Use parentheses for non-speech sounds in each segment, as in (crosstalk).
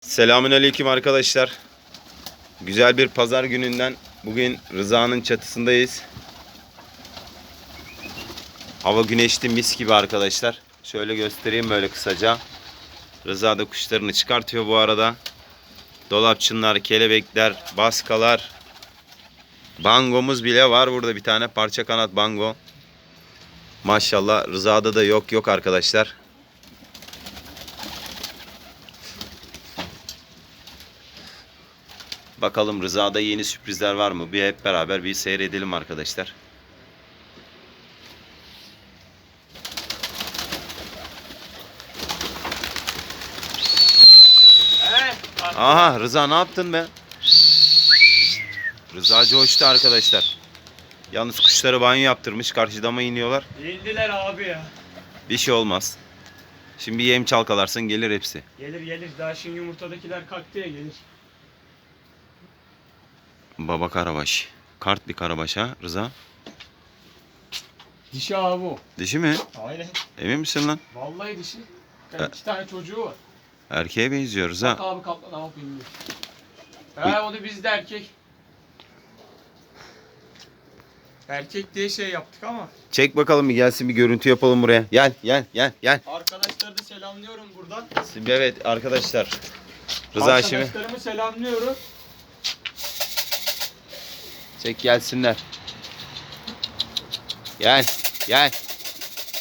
Selamünaleyküm arkadaşlar. Güzel bir pazar gününden bugün Rıza'nın çatısındayız. Hava güneşli mis gibi arkadaşlar. Şöyle göstereyim böyle kısaca. Rıza da kuşlarını çıkartıyor bu arada. Dolapçınlar, kelebekler, baskalar. Bangomuz bile var burada bir tane parça kanat bango. Maşallah Rıza'da da yok yok arkadaşlar. Bakalım Rıza'da yeni sürprizler var mı? Bir hep beraber bir seyredelim arkadaşlar. Aha Rıza ne yaptın be? Rıza coştu arkadaşlar. Yalnız kuşları banyo yaptırmış. Karşıda mı iniyorlar? Yendiler abi ya. Bir şey olmaz. Şimdi yem çalkalarsın gelir hepsi. Gelir gelir. Daha şimdi yumurtadakiler kalktı ya gelir. Baba karabaş. Kart bir karabaş ha Rıza. Dişi abi o. Dişi mi? Aynen. Emin misin lan? Vallahi dişi. E- Yani iki tane çocuğu var. Erkeğe benziyor Rıza. Bak abi kaplan yapayım diyor. Ha onu biz de erkek. Erkek diye şey yaptık ama. Çek bakalım bir gelsin bir görüntü yapalım buraya. Gel gel gel gel. Arkadaşları da selamlıyorum buradan. Evet arkadaşlar. Rıza Arkadaşlarımı selamlıyorum. Çek gelsinler. Gel gel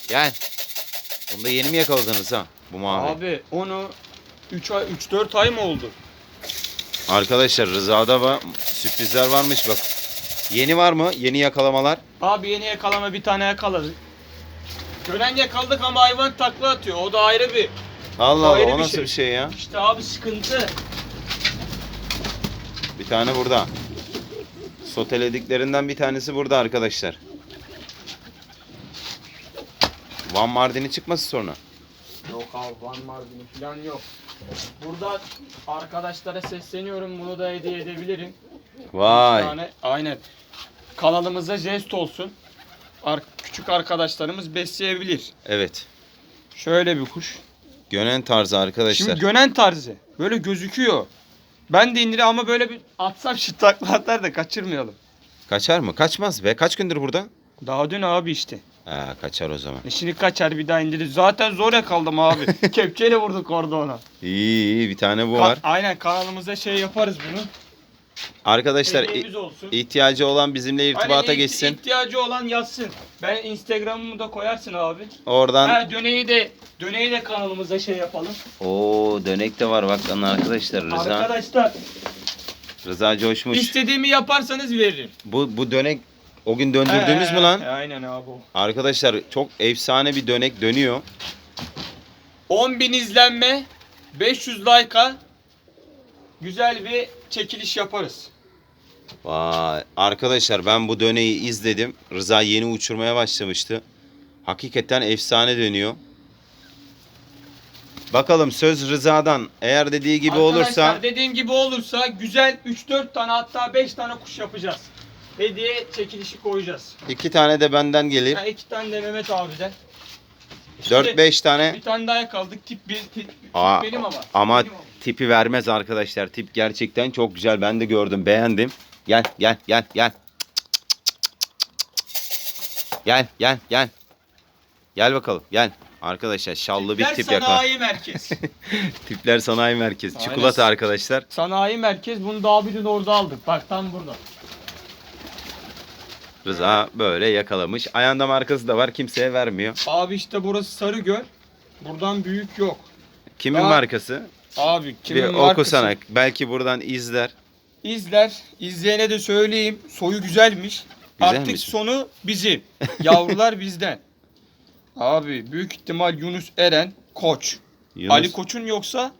gel. Bunu da yeni mi yakaladınız ha? Bu mavi. Abi onu 3 ay 3 4 ay mı oldu? Arkadaşlar Rıza'da var, sürprizler varmış bak. Yeni var mı? Yeni yakalamalar. Abi yeni yakalama bir tane yakaladık. Gören yakaladık ama hayvan takla atıyor. O da ayrı bir. Allah Allah Ayrı o bir nasıl şey. bir şey ya? İşte abi sıkıntı. Bir tane burada. Sotelediklerinden bir tanesi burada arkadaşlar. Van Mardin'i çıkması sonra. Yok abi Van Mardin'i falan yok. Burada arkadaşlara sesleniyorum. Bunu da hediye edebilirim. Vay. Yani aynen. Kanalımıza jest olsun. Ar- küçük arkadaşlarımız besleyebilir. Evet. Şöyle bir kuş. Gönen tarzı arkadaşlar. Şimdi gönen tarzı. Böyle gözüküyor. Ben de indire ama böyle bir atsam şu takla atar da kaçırmayalım. Kaçar mı? Kaçmaz be. Kaç gündür burada? Daha dün abi işte. Ha, kaçar o zaman. E şimdi kaçar bir daha indirir. Zaten zor yakaladım abi. (laughs) Kepçeyle vurduk orada ona. İyi iyi bir tane bu Ka- var. Aynen kanalımıza şey yaparız bunu. Arkadaşlar Hediyemiz olsun. ihtiyacı olan bizimle irtibata iht- geçsin. ihtiyacı olan yazsın. Ben Instagram'ımı da koyarsın abi. Oradan Ha döneyi de döneyi de kanalımıza şey yapalım. Oo dönek de var bak lan arkadaşlar Rıza. Arkadaşlar Rıza coşmuş. istediğimi yaparsanız veririm. Bu bu dönek o gün döndürdüğümüz He, mü lan? Aynen abi o. Arkadaşlar çok efsane bir dönek dönüyor. 10.000 izlenme, 500 like'a güzel bir çekiliş yaparız. Vay arkadaşlar ben bu döneyi izledim. Rıza yeni uçurmaya başlamıştı. Hakikaten efsane dönüyor. Bakalım söz Rıza'dan eğer dediği gibi Arkadaşlar olursa dediğim gibi olursa güzel 3-4 tane hatta 5 tane kuş yapacağız. Hediye çekilişi koyacağız. iki tane de benden gelir. İki tane de Mehmet abiden. 4-5 tane Bir tane daha yakaladık. Tip, bir, tip, tip Aa, benim ama. ama Benim ama. Tipi vermez arkadaşlar. Tip gerçekten çok güzel. Ben de gördüm, beğendim. Gel, gel, gel, gel. Gel, gel, gel. Gel bakalım, gel. Arkadaşlar şallı bir Tipler tip yakar. Sanayi merkez. (laughs) Tipler Sanayi Merkezi. Aynen. Çikolata arkadaşlar. Sanayi merkez. Bunu daha bir dün orada aldık. Bak tam burada. Rıza böyle yakalamış. Ayağında markası da var. Kimseye vermiyor. Abi işte burası Sarıgöl. Buradan büyük yok. Kimin Aa, markası? Abi kimin bir markası? okusana. Belki buradan izler. İzler. İzleyene de söyleyeyim. Soyu güzelmiş. Güzelmiş Artık mi? sonu bizim. Yavrular (laughs) bizden. Abi büyük ihtimal Yunus Eren Koç. Yunus, Ali Koç'un yoksa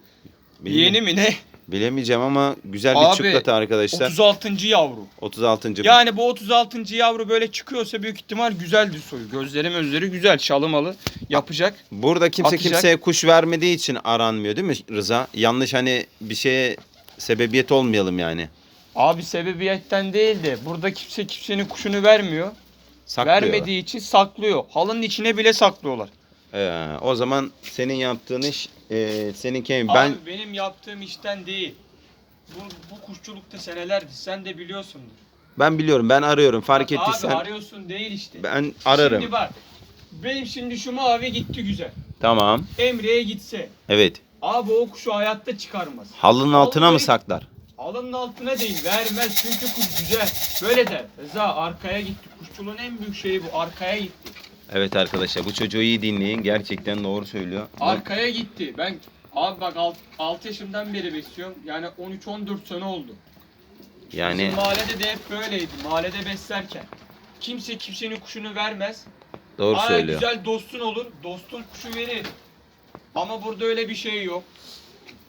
bilmiyorum. yeni mi ne? Bilemeyeceğim ama güzel bir Abi, arkadaşlar. 36. yavru. 36. Yani bu 36. yavru böyle çıkıyorsa büyük ihtimal güzeldir soyu. Gözleri gözleri güzel şalımalı yapacak. Burada kimse Atacak. kimseye kuş vermediği için aranmıyor değil mi Rıza? Yanlış hani bir şeye sebebiyet olmayalım yani. Abi sebebiyetten değil de burada kimse kimsenin kuşunu vermiyor. Vermediği için saklıyor. Halının içine bile saklıyorlar. Ee, o zaman senin yaptığın iş e, senin kemin. Ben Abi benim yaptığım işten değil. Bu, bu kuşçulukta senelerdir. Sen de biliyorsundur. ben biliyorum. Ben arıyorum. Fark Bak ettiysen Abi arıyorsun değil işte. ben ararım. Şimdi bak. Benim şimdi şu mavi gitti güzel. Tamam. Emre'ye gitse. Evet. Abi o kuşu hayatta çıkarmaz. Halının altına mı Vallahi- saklar? Alının altına değil vermez çünkü kuş güzel. Böyle der. Rıza arkaya gitti. Kuşçuluğun en büyük şeyi bu. Arkaya gitti. Evet arkadaşlar bu çocuğu iyi dinleyin. Gerçekten doğru söylüyor. Arkaya gitti. Ben abi bak 6 yaşımdan beri besliyorum. Yani 13-14 sene oldu. Yani Bizim mahallede de hep böyleydi. Mahallede beslerken. Kimse kimsenin kuşunu vermez. doğru Aa, söylüyor. güzel dostun olur. Dostun kuşu verir. Ama burada öyle bir şey yok.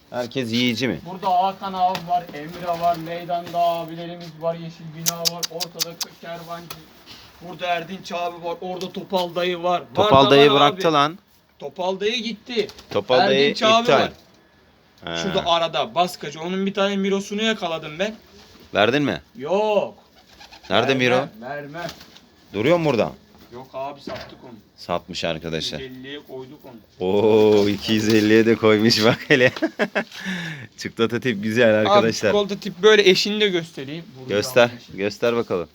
Herkes yiyici mi? Burada Hakan abi var, Emre var, meydanda abilerimiz var, Yeşil Bina var, ortada Kervancı. Burada Erdinç abi var, orada Topal dayı var. Topal da dayı var bıraktı abi. lan. Topal dayı gitti. Topal dayı Erdinç abi iptal. var. Ha. Şurada arada baskacı. Onun bir tane mirosunu yakaladım ben. Verdin mi? Yok. Nerede Miro? Vermem, Vermem. Duruyor mu burada? Yok abi sattık onu. Satmış arkadaşlar. 150'ye koyduk onu. Oo 250'ye de koymuş bak hele. (laughs) Çikolata tip güzel arkadaşlar. Abi çikolata tip böyle eşini de göstereyim. Burada Göster. Göster bakalım.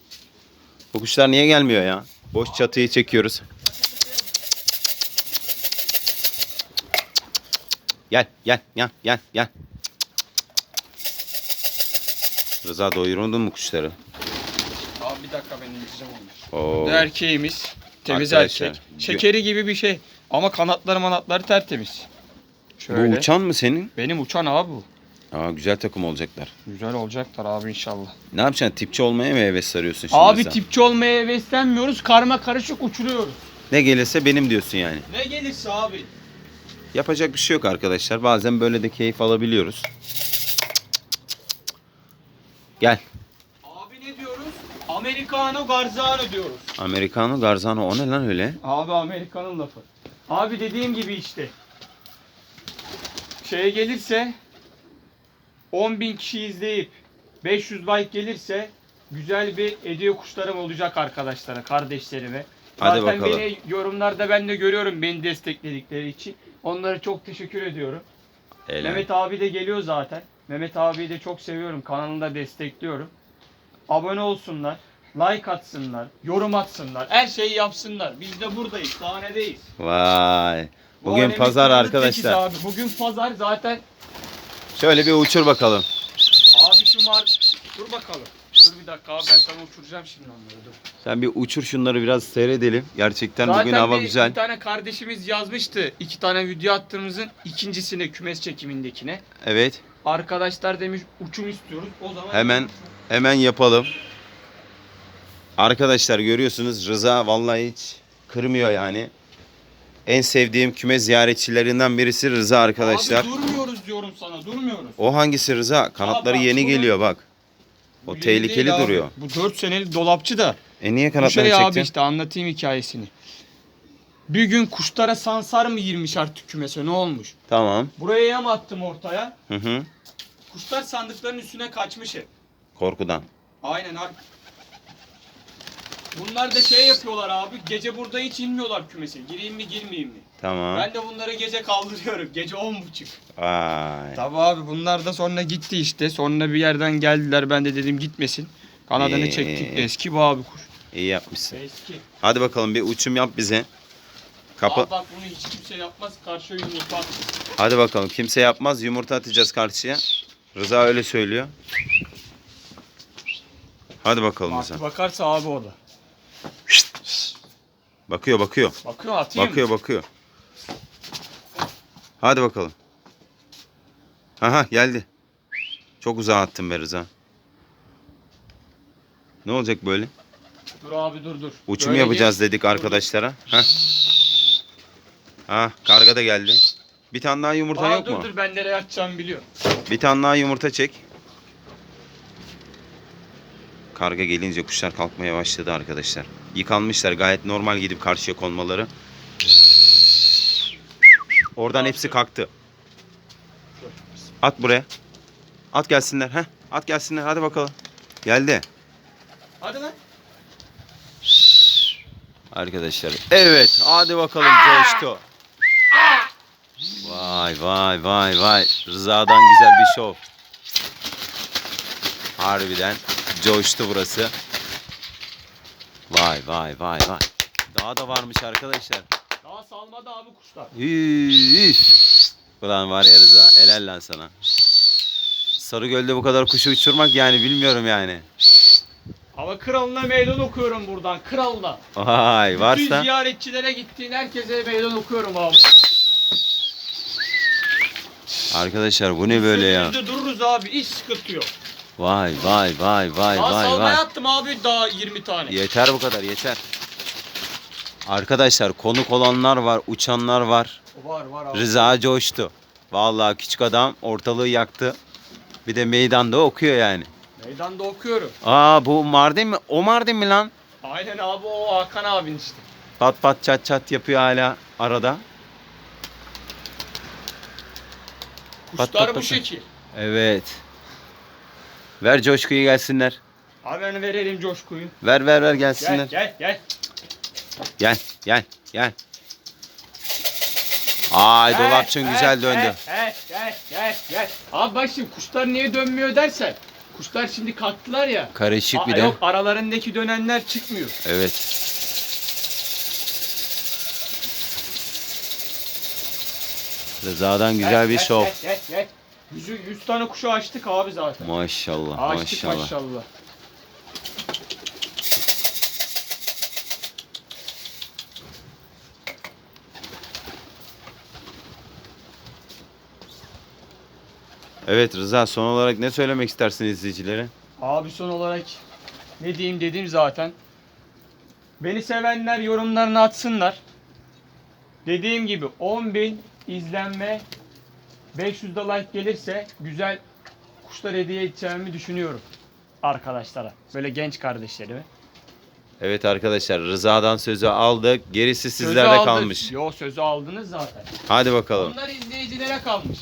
Bu kuşlar niye gelmiyor ya? Boş çatıyı çekiyoruz. Gel gel gel gel gel. Rıza doyurmadın mı kuşları? Abi bir dakika ben indireceğim onu. Oo. Bu da erkeğimiz. Temiz Arkadaşlar, erkek. Şekeri gibi bir şey. Ama kanatları manatları tertemiz. Bu Şöyle. uçan mı senin? Benim uçan abi bu. Aa güzel takım olacaklar. Güzel olacaklar abi inşallah. Ne yapacaksın? Tipçi olmaya mı heves sarıyorsun şimdi Abi sen? tipçi olmaya heveslenmiyoruz. Karma karışık uçuruyoruz. Ne gelirse benim diyorsun yani. Ne gelirse abi. Yapacak bir şey yok arkadaşlar. Bazen böyle de keyif alabiliyoruz. Gel. Abi ne diyoruz? Americano Garzano diyoruz. Americano Garzano o ne lan öyle? Abi Amerikan'ın lafı. Abi dediğim gibi işte. Şeye gelirse 10.000 kişi izleyip 500 like gelirse güzel bir hediye kuşlarım olacak arkadaşlara, kardeşlerime. Hadi Zaten bakalım. beni yorumlarda ben de görüyorum beni destekledikleri için. Onlara çok teşekkür ediyorum. Helal. Mehmet abi de geliyor zaten. Mehmet abiyi de çok seviyorum. Kanalını da destekliyorum. Abone olsunlar. Like atsınlar. Yorum atsınlar. Her şeyi yapsınlar. Biz de buradayız. Sahnedeyiz. Vay. Bu Bugün alemin pazar arkadaşlar. Abi. Bugün pazar zaten. Şöyle bir uçur bakalım. Abi şu mar... Dur bakalım. Dur bir dakika abi ben sana uçuracağım şimdi onları dur. Sen bir uçur şunları biraz seyredelim. Gerçekten Zaten bugün hava bir, güzel. bir tane kardeşimiz yazmıştı. iki tane video attığımızın ikincisine kümes çekimindekine. Evet. Arkadaşlar demiş uçum istiyoruz. O zaman Hemen hemen yapalım. Arkadaşlar görüyorsunuz Rıza vallahi hiç kırmıyor yani. En sevdiğim küme ziyaretçilerinden birisi Rıza arkadaşlar. Abi durmuyoruz diyorum sana durmuyoruz. O hangisi Rıza? Kanatları Aa, bak, yeni geliyor bak. O Bu yeni tehlikeli değil abi. duruyor. Bu 4 senelik dolapçı da. E niye Bu kanatlarını şey abi çektin? işte anlatayım hikayesini. Bir gün kuşlara sansar mı girmiş artık kümese ne olmuş? Tamam. Buraya yem attım ortaya. Hı hı. Kuşlar sandıkların üstüne kaçmış hep. Korkudan. Aynen abi. Bunlar da şey yapıyorlar abi. Gece burada hiç inmiyorlar kümese. Gireyim mi girmeyeyim mi? Tamam. Ben de bunları gece kaldırıyorum. Gece 10.30. Vay. Tabii abi bunlar da sonra gitti işte. Sonra bir yerden geldiler. Ben de dedim gitmesin. Kanadını Ee. çektik. Eski bu abi kuş. İyi yapmışsın. Eski. Hadi bakalım bir uçum yap bize. Kapı. Abi bak bunu hiç kimse yapmaz. Karşı yumurta at. Hadi bakalım. Kimse yapmaz. Yumurta atacağız karşıya. Rıza öyle söylüyor. Hadi bakalım Rıza. Bak, bakarsa abi o da. Bakıyor bakıyor. Bakıyor atayım. Bakıyor bakıyor. Hadi bakalım. Aha geldi. Çok uzağa attın be Rıza. Ne olacak böyle? Dur abi dur dur. Uçum Böyle yapacağız gel. dedik arkadaşlara. Ha. Ha, karga da geldi. Bir tane daha yumurta Aa, yok dur mu? dur ben nereye atacağımı biliyorum. Bir tane daha yumurta çek. Karga gelince kuşlar kalkmaya başladı arkadaşlar. Yıkanmışlar gayet normal gidip karşıya konmaları. Oradan hepsi kalktı. At buraya. At gelsinler. Heh, at gelsinler. Hadi bakalım. Geldi. Hadi lan. Arkadaşlar. Evet. Hadi bakalım coştu. Vay vay vay vay. Rıza'dan güzel bir şov. Harbiden coştu burası. Vay vay vay vay. Daha da varmış arkadaşlar. Daha salmadı abi kuşlar. Üf. Ulan var ya Rıza. Helal lan sana. Sarıgöl'de bu kadar kuşu uçurmak yani bilmiyorum yani. Ama kralına meydan okuyorum buradan. Kralına. Vay Bütün varsa. ziyaretçilere gittiğin herkese meydan okuyorum abi. Arkadaşlar bu ne böyle ya? Dururuz abi. Hiç sıkıntı yok. Vay vay vay vay Daha vay salmaya vay. attım abi daha 20 tane. Yeter bu kadar yeter. Arkadaşlar konuk olanlar var, uçanlar var. Var var abi. Rıza coştu. Vallahi küçük adam ortalığı yaktı. Bir de meydanda okuyor yani. Meydanda okuyorum. Aa bu Mardin mi? O Mardin mi lan? Aynen abi o Hakan abin işte. Pat pat çat çat yapıyor hala arada. Pat, Kuşlar pat, bu pat. şekil. Evet. Ver coşkuyu gelsinler. Abi hani verelim coşkuyu. Ver ver ver Gel gelsinler. gel gel. Gel gel gel. Ay Gel, dolapçın güzel döndü. Gel gel gel gel. Abi bak şimdi kuşlar niye dönmüyor dersen. Kuşlar şimdi kalktılar ya. Karışık bir de. Yok aralarındaki dönenler çıkmıyor. Evet. Rıza'dan güzel Gel, bir gel, şov. Gel gel gel. 100, 100 tane kuşu açtık abi zaten. Maşallah Açtık maşallah. maşallah. Evet Rıza son olarak ne söylemek istersin izleyicilere? Abi son olarak ne diyeyim dedim zaten. Beni sevenler yorumlarını atsınlar. Dediğim gibi 10.000 izlenme 500 de like gelirse güzel kuşlar hediye edeceğimi düşünüyorum arkadaşlara. Böyle genç kardeşlerime. Evet arkadaşlar Rıza'dan sözü aldık. Gerisi Sözü sizlerde aldık. kalmış. Yo sözü aldınız zaten. Hadi bakalım. Onlar izleyicilere kalmış.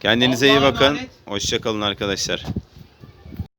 Kendinize iyi Allah'a bakın. emanet. Hoşça kalın arkadaşlar.